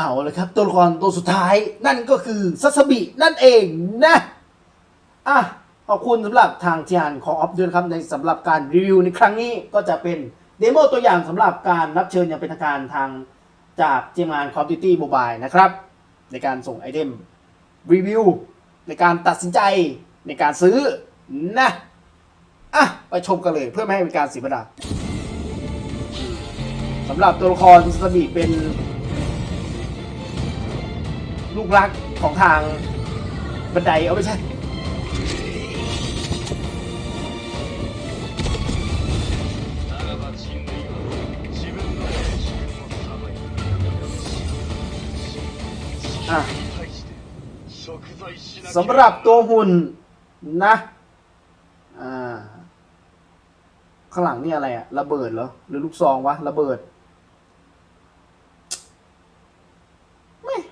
เอาเลยครับ ตัวละครตัวสุดท้ายนั่นก็คือซัสบินั่นเองนะอะขอบคุณสำหรับทางทีานของออฟด้วยนครับในสำหรับการรีวิวในครั้งนี้ก็จะเป็นเดโมตัวอย่างสำหรับการรับเชิญอย่างเป็นทางการทางจากทีมงาน Call of Duty Mobile นะครับ ในการส่งไอเทมรีวิว ในการตัดสินใจในการซื้อนะอะไปชมกันเลยเพื่อไม่ให้เป็นการเสียเวลาสำหรับตัวละครซัสบิเป็น ลูกรักของทางบันไดเอาไม่ใช่สำหรับตัวหุ่นนะข้างหลังนี่อะไรอะระเบิดเหรอ หรือลูกซองวะ ระเบิด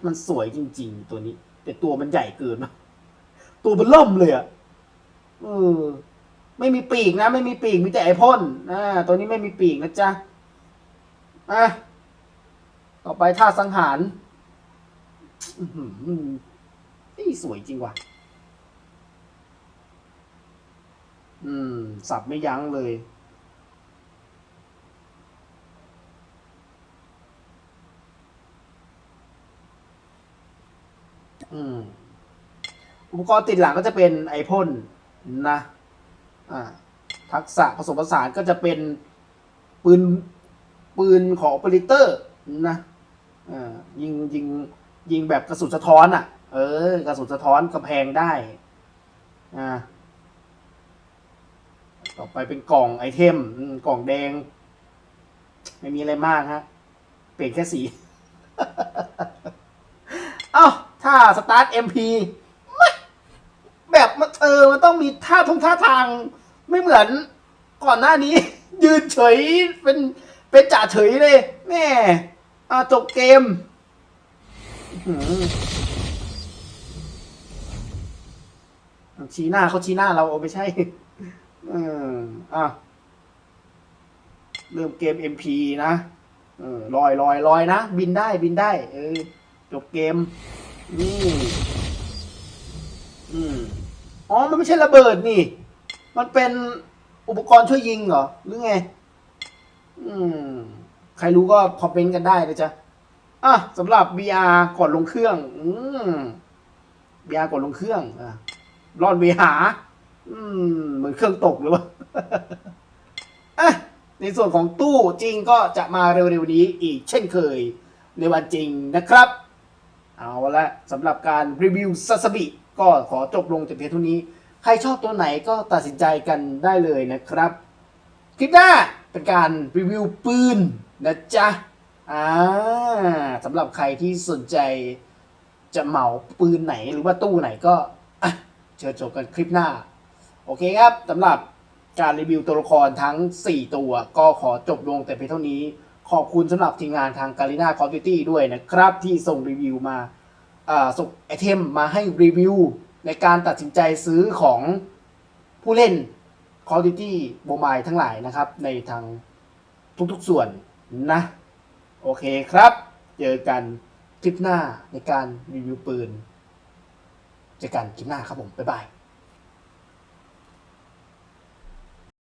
มันสวยจริง ๆ ตัวนี้ แต่ตัวมันใหญ่เกินนะตัวมันล่มเลยอะเออ ไม่มีปีกนะ ไม่มีปีกมีแต่ไอพ่นอ่าตัวนี้ไม่มีปีกนะจ๊ะอะต่อไปท่าสังหารอื้อหือนี่สวยจริงว่ะ อืม สับไม่ยั้งเลย อืมอุปกรณ์ติดหลังก็จะเป็นไอพ่นนะอ่าทักษะผสมผสานก็จะเป็นปืนปืนของ o อเปอเรเตอร์นะอ่ายิงยิงยิงแบบกระสุนสะท้อนอะ เออกระสุนสะท้อนกำแพงได้อ่าต่อไปเป็นกล่องไอเทมกล่องแดง ไม่มีอะไรมากฮะ เปลี่ยนแค่สี อ้าถ้าสตาร์ท MP ไม่แบบมันเออมันต้องมีท่าทงท่าทางไม่เหมือนก่อนหน้านี้ ยืนเฉยเป็นเป็นจ่าเฉยเลยแม่อาจบเกมชี้หน้าเขาชี้หน้าเราเอาไม่ใช่เอออะเริ่มเกม MP นะเออลอยลอยลอยนะ บินได้บินได้ เออ จบเกม อืมอืมอ๋อ มันไม่ใช่ระเบิดนี่ มันเป็นอุปกรณ์ช่วยยิงเหรอ หรือไง อืม ใครรู้ก็คอมเมนต์กันได้นะจ๊ะ อะสำหรับ VR ก่อนลงเครื่อง อืม VR ก่อนลงเครื่อง อะรอด VR อืม เหมือนเครื่องตกหรือเปล่าอะ ในส่วนของตู้จริงก็จะมาเร็วๆนี้อีกเช่นเคย ในวันจริงนะครับ เอาละสำหรับการรีวิวซาสบิก็ขอจบลงแต่เพียงเท่านี้ ใครชอบตัวไหนก็ตัดสินใจกันได้เลยนะครับ คลิปหน้าเป็นการรีวิวปืนนะจ๊ะอ่าสำหรับใครที่สนใจจะเหมาปืนไหนหรือว่าตู้ไหนก็เชิญชมกันคลิปหน้า โอเคครับสำหรับการรีวิวตัวละครทั้ง 4 ตัวก็ขอจบลงแต่เพียงเท่านี้ ขอบคุณสำหรับทีมงานทางการีนาคอมพิวตี้ด้วยนะครับ ที่ส่งรีวิวมาส่งไอเทมมาให้รีวิว ในการตัดสินใจซื้อของผู้เล่น Call of Duty Mobile ทั้งหลายนะครับ ในทางทุกๆส่วนนะ โอเคครับ เจอกันคลิปหน้าในการรีวิวปืน เจอกันคลิปหน้าครับผม บ๊ายบาย